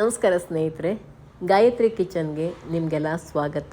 ನಮಸ್ಕಾರ ಸ್ನೇಹಿತರೆ, ಗಾಯತ್ರಿ ಕಿಚನ್ಗೆ ನಿಮಗೆಲ್ಲ ಸ್ವಾಗತ.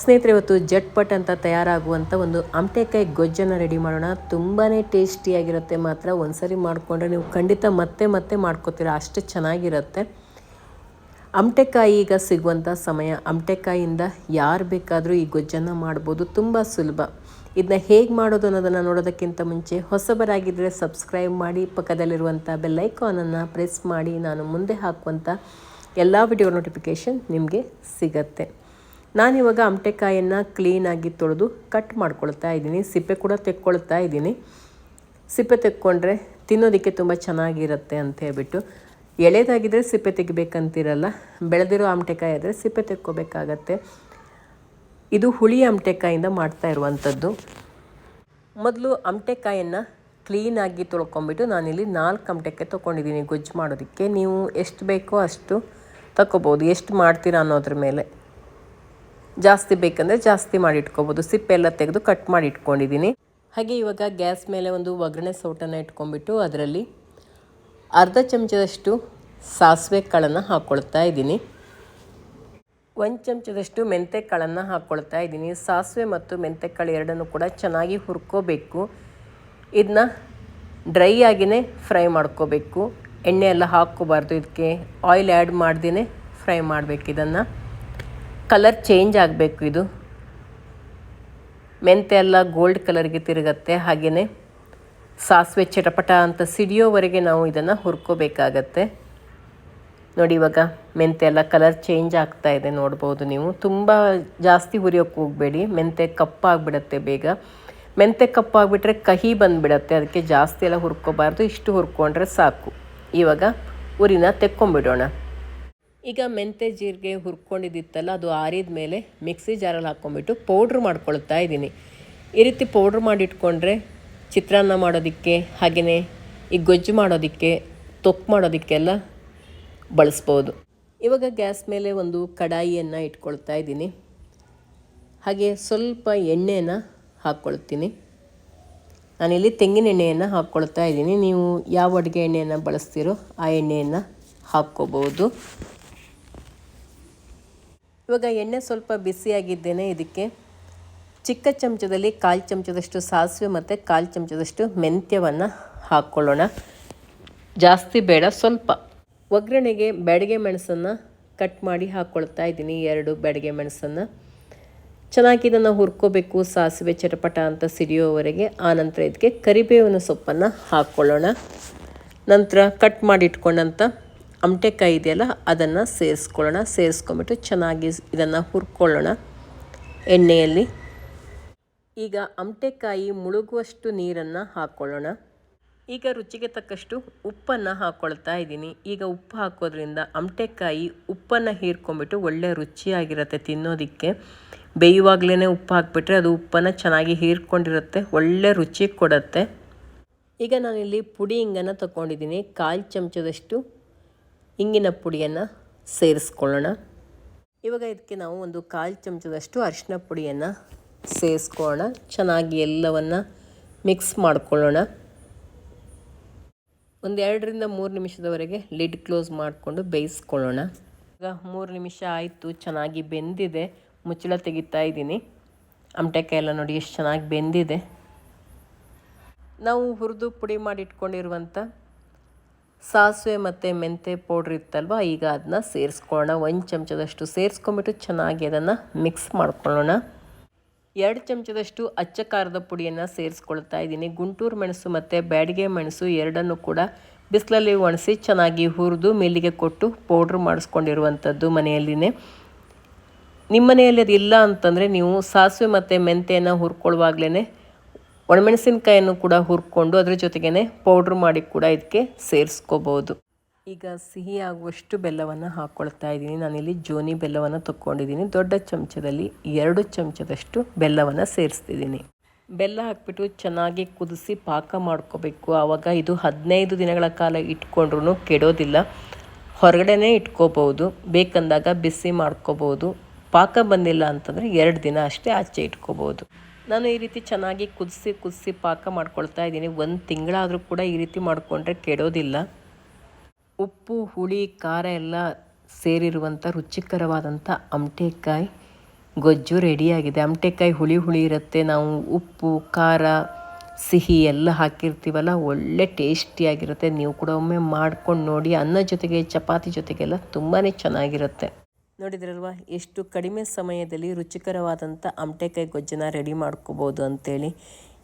ಸ್ನೇಹಿತರೆ, ಇವತ್ತು ಜಟ್ಪಟ್ ಅಂತ ತಯಾರಾಗುವಂಥ ಒಂದು ಆಮಟೆಕಾಯಿ ಗೊಜ್ಜನ್ನು ರೆಡಿ ಮಾಡೋಣ. ತುಂಬಾ ಟೇಸ್ಟಿಯಾಗಿರುತ್ತೆ ಮಾತ್ರ ಒಂದ್ಸರಿ ಮಾಡಿಕೊಂಡ್ರೆ ನೀವು ಖಂಡಿತ ಮತ್ತೆ ಮತ್ತೆ ಮಾಡ್ಕೋತೀರ. ಅಷ್ಟು ಚೆನ್ನಾಗಿರುತ್ತೆ. ಅಮಟೆಕಾಯಿ ಈಗ ಸಿಗುವಂಥ ಸಮಯ. ಅಮಟೆಕಾಯಿಯಿಂದ ಯಾರು ಬೇಕಾದರೂ ಈ ಗೊಜ್ಜನ್ನು ಮಾಡ್ಬೋದು. ತುಂಬ ಸುಲಭ. ಇದನ್ನ ಹೇಗೆ ಮಾಡೋದು ಅನ್ನೋದನ್ನು ನೋಡೋದಕ್ಕಿಂತ ಮುಂಚೆ ಹೊಸಬರಾಗಿದ್ದರೆ ಸಬ್ಸ್ಕ್ರೈಬ್ ಮಾಡಿ ಪಕ್ಕದಲ್ಲಿರುವಂಥ ಬೆಲ್ಲೈಕಾನನ್ನು ಪ್ರೆಸ್ ಮಾಡಿ ನಾನು ಮುಂದೆ ಹಾಕುವಂಥ ಎಲ್ಲ ವಿಡಿಯೋ ನೋಟಿಫಿಕೇಷನ್ ನಿಮಗೆ ಸಿಗತ್ತೆ. ನಾನಿವಾಗ ಅಮಟೆಕಾಯನ್ನು ಕ್ಲೀನಾಗಿ ತೊಳೆದು ಕಟ್ ಮಾಡ್ಕೊಳ್ತಾ ಇದ್ದೀನಿ. ಸಿಪ್ಪೆ ಕೂಡ ತೆಕ್ಕೊಳ್ತಾ ಇದ್ದೀನಿ. ಸಿಪ್ಪೆ ತೆಕ್ಕೊಂಡ್ರೆ ತಿನ್ನೋದಕ್ಕೆ ತುಂಬ ಚೆನ್ನಾಗಿರುತ್ತೆ ಅಂತ ಹೇಳ್ಬಿಟ್ಟು. ಎಳೆದಾಗಿದ್ದರೆ ಸಿಪ್ಪೆ ತೆಗಿಬೇಕಂತಿರಲ್ಲ, ಬೆಳೆದಿರೋ ಆಮಟೆಕಾಯಿ ಆದರೆ ಸಿಪ್ಪೆ ತೆಕ್ಕೋಬೇಕಾಗತ್ತೆ. ಇದು ಹುಳಿ ಅಮಟೆಕಾಯಿಂದ ಮಾಡ್ತಾ ಇರುವಂಥದ್ದು. ಮೊದಲು ಅಮಟೆಕಾಯನ್ನು ಕ್ಲೀನಾಗಿ ತೊಳ್ಕೊಂಬಿಟ್ಟು ನಾನಿಲ್ಲಿ ನಾಲ್ಕು ಅಮಟೆಕಾಯಿ ತೊಗೊಂಡಿದ್ದೀನಿ ಗೊಜ್ಜು ಮಾಡೋದಕ್ಕೆ. ನೀವು ಎಷ್ಟು ಬೇಕೋ ಅಷ್ಟು ತಗೋಬೋದು ಎಷ್ಟು ಮಾಡ್ತೀರಾ ಅನ್ನೋದ್ರ ಮೇಲೆ. ಜಾಸ್ತಿ ಬೇಕಂದರೆ ಜಾಸ್ತಿ ಮಾಡಿ ಇಟ್ಕೋಬೋದು ಸಿಪ್ಪೆ ಎಲ್ಲ ತೆಗೆದು ಕಟ್ ಮಾಡಿ ಇಟ್ಕೊಂಡಿದ್ದೀನಿ. ಹಾಗೆ ಇವಾಗ ಗ್ಯಾಸ್ ಮೇಲೆ ಒಂದು ಒಗ್ಗರಣೆ ಸೌಟನ್ನು ಇಟ್ಕೊಂಡ್ಬಿಟ್ಟು ಅದರಲ್ಲಿ ಅರ್ಧ ಚಮಚದಷ್ಟು ಸಾಸಿವೆ ಕಾಳನ್ನು ಹಾಕ್ಕೊಳ್ತಾ ಇದ್ದೀನಿ. ಒಂದು ಚಮಚದಷ್ಟು ಮೆಂತೆ ಕಾಳನ್ನು ಹಾಕ್ಕೊಳ್ತಾ ಇದ್ದೀನಿ. ಸಾಸಿವೆ ಮತ್ತು ಮೆಂತ್ಯ ಕಾಳು ಎರಡನ್ನೂ ಕೂಡ ಚೆನ್ನಾಗಿ ಹುರ್ಕೋಬೇಕು. ಇದನ್ನ ಡ್ರೈ ಆಗಿಯೇ ಫ್ರೈ ಮಾಡ್ಕೋಬೇಕು. ಎಣ್ಣೆ ಎಲ್ಲ ಹಾಕ್ಕೋಬಾರ್ದು. ಇದಕ್ಕೆ ಆಯಿಲ್ ಆ್ಯಡ್ ಮಾಡ್ದೇ ಫ್ರೈ ಮಾಡಬೇಕು ಇದನ್ನು. ಕಲರ್ ಚೇಂಜ್ ಆಗಬೇಕು ಇದು. ಮೆಂತೆ ಎಲ್ಲ ಗೋಲ್ಡ್ ಕಲರ್ಗೆ ತಿರುಗತ್ತೆ. ಹಾಗೆಯೇ ಸಾಸಿವೆ ಚಟಪಟ ಅಂತ ಸಿಡಿಯೋವರೆಗೆ ನಾವು ಇದನ್ನು ಹುರ್ಕೋಬೇಕಾಗತ್ತೆ. ನೋಡಿ, ಇವಾಗ ಮೆಂತೆ ಎಲ್ಲ ಕಲರ್ ಚೇಂಜ್ ಆಗ್ತಾ ಇದೆ, ನೋಡ್ಬೋದು ನೀವು. ತುಂಬ ಜಾಸ್ತಿ ಹುರಿಯೋಕ್ಕೆ ಹೋಗಬೇಡಿ. ಮೆಂತೆ ಕಪ್ಪಾಗಿಬಿಡತ್ತೆ ಬೇಗ. ಮೆಂತೆ ಕಪ್ಪಾಗಿಬಿಟ್ರೆ ಕಹಿ ಬಂದುಬಿಡತ್ತೆ. ಅದಕ್ಕೆ ಜಾಸ್ತಿ ಎಲ್ಲ ಹುರ್ಕೋಬಾರ್ದು. ಇಷ್ಟು ಹುರ್ಕೊಂಡ್ರೆ ಸಾಕು. ಇವಾಗ ಉರಿನ ತೆಕ್ಕೊಂಬಿಡೋಣ ಈಗ ಮೆಂತೆ ಜೀರಿಗೆ ಹುರ್ಕೊಂಡಿದ್ದಿತ್ತಲ್ಲ, ಅದು ಆರಿದ ಮೇಲೆ ಮಿಕ್ಸಿ ಜಾರಲ್ಲಿ ಹಾಕ್ಕೊಂಬಿಟ್ಟು ಪೌಡ್ರ್ ಮಾಡ್ಕೊಳ್ತಾ ಇದ್ದೀನಿ. ಈ ರೀತಿ ಪೌಡ್ರ್ ಮಾಡಿಟ್ಕೊಂಡ್ರೆ ಚಿತ್ರಾನ್ನ ಮಾಡೋದಕ್ಕೆ ಹಾಗೆಯೇ ಈ ಗೊಜ್ಜು ಮಾಡೋದಕ್ಕೆ, ತೊಕ್ಕು ಮಾಡೋದಕ್ಕೆಲ್ಲ ಬಳಸ್ಬೋದು. ಇವಾಗ ಗ್ಯಾಸ್ ಮೇಲೆ ಒಂದು ಕಡಾಯಿಯನ್ನು ಇಟ್ಕೊಳ್ತಾ ಇದ್ದೀನಿ. ಹಾಗೆ ಸ್ವಲ್ಪ ಎಣ್ಣೆಯನ್ನು ಹಾಕ್ಕೊಳ್ತೀನಿ. ನಾನಿಲ್ಲಿ ತೆಂಗಿನ ಎಣ್ಣೆಯನ್ನು ಹಾಕ್ಕೊಳ್ತಾ ಇದ್ದೀನಿ. ನೀವು ಯಾವ ಅಡುಗೆ ಎಣ್ಣೆಯನ್ನು ಬಳಸ್ತೀರೋ ಆ ಎಣ್ಣೆಯನ್ನು ಹಾಕ್ಕೋಬೋದು. ಇವಾಗ ಎಣ್ಣೆ ಸ್ವಲ್ಪ ಬಿಸಿಯಾಗಿದ್ದೇನೆ ಇದಕ್ಕೆ. ಚಿಕ್ಕ ಚಮಚದಲ್ಲಿ ಕಾಲು ಚಮಚದಷ್ಟು ಸಾಸಿವೆ ಮತ್ತು ಕಾಲು ಚಮಚದಷ್ಟು ಮೆಂತ್ಯವನ್ನು ಹಾಕ್ಕೊಳ್ಳೋಣ. ಜಾಸ್ತಿ ಬೇಡ, ಸ್ವಲ್ಪ. ಒಗ್ಗರಣೆಗೆ ಬ್ಯಾಡಿಗೆ ಮೆಣಸನ್ನು ಕಟ್ ಮಾಡಿ ಹಾಕ್ಕೊಳ್ತಾ ಇದ್ದೀನಿ, ಎರಡು ಬ್ಯಾಡಿಗೆ ಮೆಣಸನ್ನು. ಚೆನ್ನಾಗಿ ಇದನ್ನು ಹುರ್ಕೋಬೇಕು ಸಾಸಿವೆ ಚಟಪಟ ಅಂತ ಸಿಡಿಯೋವರೆಗೆ ಆನಂತರ ಇದಕ್ಕೆ ಕರಿಬೇವಿನ ಸೊಪ್ಪನ್ನು ಹಾಕ್ಕೊಳ್ಳೋಣ ನಂತರ ಕಟ್ ಮಾಡಿಟ್ಕೊಂಡಂಥ ಅಮಟೆಕಾಯಿ ಇದೆಯಲ್ಲ, ಅದನ್ನು ಸೇರಿಸ್ಕೊಳ್ಳೋಣ. ಸೇರಿಸ್ಕೊಂಬಿಟ್ಟು ಚೆನ್ನಾಗಿ ಇದನ್ನು ಹುರ್ಕೊಳ್ಳೋಣ ಎಣ್ಣೆಯಲ್ಲಿ. ಈಗ ಅಮಟೆಕಾಯಿ ಮುಳುಗುವಷ್ಟು ನೀರನ್ನು ಹಾಕ್ಕೊಳ್ಳೋಣ ಈಗ ರುಚಿಗೆ ತಕ್ಕಷ್ಟು ಉಪ್ಪನ್ನು ಹಾಕ್ಕೊಳ್ತಾ ಇದ್ದೀನಿ. ಈಗ ಉಪ್ಪು ಹಾಕೋದ್ರಿಂದ ಅಮಟೆಕಾಯಿ ಉಪ್ಪನ್ನು ಹೀರ್ಕೊಂಬಿಟ್ಟು ಒಳ್ಳೆ ರುಚಿಯಾಗಿರುತ್ತೆ ತಿನ್ನೋದಕ್ಕೆ. ಬೇಯುವಾಗಲೇ ಉಪ್ಪು ಹಾಕ್ಬಿಟ್ರೆ ಅದು ಉಪ್ಪನ್ನು ಚೆನ್ನಾಗಿ ಹೀರ್ಕೊಂಡಿರುತ್ತೆ, ಒಳ್ಳೆ ರುಚಿ ಕೊಡುತ್ತೆ. ಈಗ ನಾನಿಲ್ಲಿ ಪುಡಿ ಹಿಂಗನ್ನು ತಗೊಂಡಿದ್ದೀನಿ ಕಾಲು ಚಮಚದಷ್ಟು ಇಂಗಿನ ಪುಡಿಯನ್ನು ಸೇರಿಸ್ಕೊಳ್ಳೋಣ. ಇವಾಗ ಇದಕ್ಕೆ ನಾವು ಒಂದು ಕಾಲು ಚಮಚದಷ್ಟು ಅರಿಶಿನ ಪುಡಿಯನ್ನು ಸೇರಿಸ್ಕೊಳ್ಳೋಣ. ಚೆನ್ನಾಗಿ ಎಲ್ಲವನ್ನು ಮಿಕ್ಸ್ ಮಾಡ್ಕೊಳ್ಳೋಣ. ಒಂದು ಎರಡರಿಂದ ಮೂರು ನಿಮಿಷದವರೆಗೆ ಲಿಡ್ ಕ್ಲೋಸ್ ಮಾಡಿಕೊಂಡು ಬೇಯಿಸ್ಕೊಳ್ಳೋಣ. ಈಗ ಮೂರು ನಿಮಿಷ ಆಯಿತು, ಚೆನ್ನಾಗಿ ಬೆಂದಿದೆ. ಮುಚ್ಚಳ ತೆಗಿತಾ ಇದ್ದೀನಿ. ಅಮಟೆಕಾಯಿ ಎಲ್ಲ ನೋಡಿ ಎಷ್ಟು ಚೆನ್ನಾಗಿ ಬೆಂದಿದೆ. ನಾವು ಹುರಿದು ಪುಡಿ ಮಾಡಿ ಇಟ್ಕೊಂಡಿರುವಂಥ ಸಾಸಿವೆ ಮತ್ತು ಮೆಂತೆ ಪೌಡ್ರ್ ಇತ್ತಲ್ವ, ಈಗ ಅದನ್ನ ಸೇರಿಸ್ಕೊಳ್ಳೋಣ. ಒಂದು ಚಮಚದಷ್ಟು ಸೇರಿಸ್ಕೊಂಬಿಟ್ಟು ಚೆನ್ನಾಗಿ ಅದನ್ನು ಮಿಕ್ಸ್ ಮಾಡ್ಕೊಳ್ಳೋಣ. ಎರಡು ಚಮಚದಷ್ಟು ಅಚ್ಚ ಖಾರದ ಪುಡಿಯನ್ನು ಸೇರಿಸ್ಕೊಳ್ತಾ ಇದ್ದೀನಿ. ಗುಂಟೂರು ಮೆಣಸು ಮತ್ತು ಬ್ಯಾಡಿಗೆ ಮೆಣಸು ಎರಡನ್ನು ಕೂಡ ಬಿಸಿಲಲ್ಲಿ ಒಣಸಿ ಚೆನ್ನಾಗಿ ಹುರಿದು ಮಿಲ್ಲಿಗೆ ಕೊಟ್ಟು ಪೌಡ್ರ್ ಮಾಡಿಸ್ಕೊಂಡಿರುವಂಥದ್ದು ಮನೆಯಲ್ಲಿನೇ. ನಿಮ್ಮ ಮನೆಯಲ್ಲಿ ಅದು ಇಲ್ಲ ಅಂತಂದರೆ ನೀವು ಸಾಸಿವೆ ಮತ್ತು ಮೆಂತೆಯನ್ನು ಹುರ್ಕೊಳ್ಳುವಾಗಲೇ ಒಣಮೆಣಸಿನಕಾಯನ್ನು ಕೂಡ ಹುರ್ಕೊಂಡು ಅದ್ರ ಜೊತೆಗೇ ಪೌಡ್ರ್ ಮಾಡಿ ಕೂಡ ಇದಕ್ಕೆ ಸೇರಿಸ್ಕೋಬೋದು. ಈಗ ಸಿಹಿ ಆಗುವಷ್ಟು ಬೆಲ್ಲವನ್ನು ಹಾಕ್ಕೊಳ್ತಾ ಇದ್ದೀನಿ. ನಾನಿಲ್ಲಿ ಜೋನಿ ಬೆಲ್ಲವನ್ನು ತೊಗೊಂಡಿದ್ದೀನಿ ದೊಡ್ಡ ಚಮಚದಲ್ಲಿ ಎರಡು ಚಮಚದಷ್ಟು ಬೆಲ್ಲವನ್ನು ಸೇರಿಸ್ತಿದ್ದೀನಿ. ಬೆಲ್ಲ ಹಾಕ್ಬಿಟ್ಟು ಚೆನ್ನಾಗಿ ಕುದಿಸಿ ಪಾಕ ಮಾಡ್ಕೋಬೇಕು. ಆವಾಗ ಇದು ಹದಿನೈದು ದಿನಗಳ ಕಾಲ ಇಟ್ಕೊಂಡ್ರೂ ಕೆಡೋದಿಲ್ಲ. ಹೊರಗಡೆನೇ ಇಟ್ಕೋಬಹುದು ಬೇಕಂದಾಗ ಬಿಸಿ ಮಾಡ್ಕೋಬೋದು. ಪಾಕ ಬಂದಿಲ್ಲ ಅಂತಂದರೆ ಎರಡು ದಿನ ಅಷ್ಟೇ ಆಚೆ ಇಟ್ಕೋಬೋದು. ನಾನು ಈ ರೀತಿ ಚೆನ್ನಾಗಿ ಕುದಿಸಿ ಕುದಿಸಿ ಪಾಕ ಮಾಡ್ಕೊಳ್ತಾ ಇದ್ದೀನಿ. ಒಂದು ತಿಂಗಳಾದರೂ ಕೂಡ ಈ ರೀತಿ ಮಾಡಿಕೊಂಡ್ರೆ ಕೆಡೋದಿಲ್ಲ. ಉಪ್ಪು, ಹುಳಿ, ಖಾರ ಎಲ್ಲ ಸೇರಿರುವಂಥ ರುಚಿಕರವಾದಂಥ ಅಮಟೆಕಾಯಿ ಗೊಜ್ಜು ರೆಡಿಯಾಗಿದೆ. ಅಮಟೆಕಾಯಿ ಹುಳಿ ಹುಳಿ ಇರುತ್ತೆ. ನಾವು ಉಪ್ಪು, ಖಾರ, ಸಿಹಿ ಎಲ್ಲ ಹಾಕಿರ್ತೀವಲ್ಲ, ಒಳ್ಳೆ ಟೇಸ್ಟಿಯಾಗಿರುತ್ತೆ. ನೀವು ಕೂಡ ಒಮ್ಮೆ ಮಾಡ್ಕೊಂಡು ನೋಡಿ. ಅನ್ನ ಜೊತೆಗೆ, ಚಪಾತಿ ಜೊತೆಗೆಲ್ಲ ತುಂಬಾ ಚೆನ್ನಾಗಿರುತ್ತೆ. ನೋಡಿದ್ರಲ್ವಾ? ಎಷ್ಟು ಕಡಿಮೆ ಸಮಯದಲ್ಲಿ ರುಚಿಕರವಾದಂಥ ಅಮಟೆಕಾಯಿ ಗೊಜ್ಜನ್ನ ರೆಡಿ ಮಾಡ್ಕೋಬೋದು ಅಂತೇಳಿ.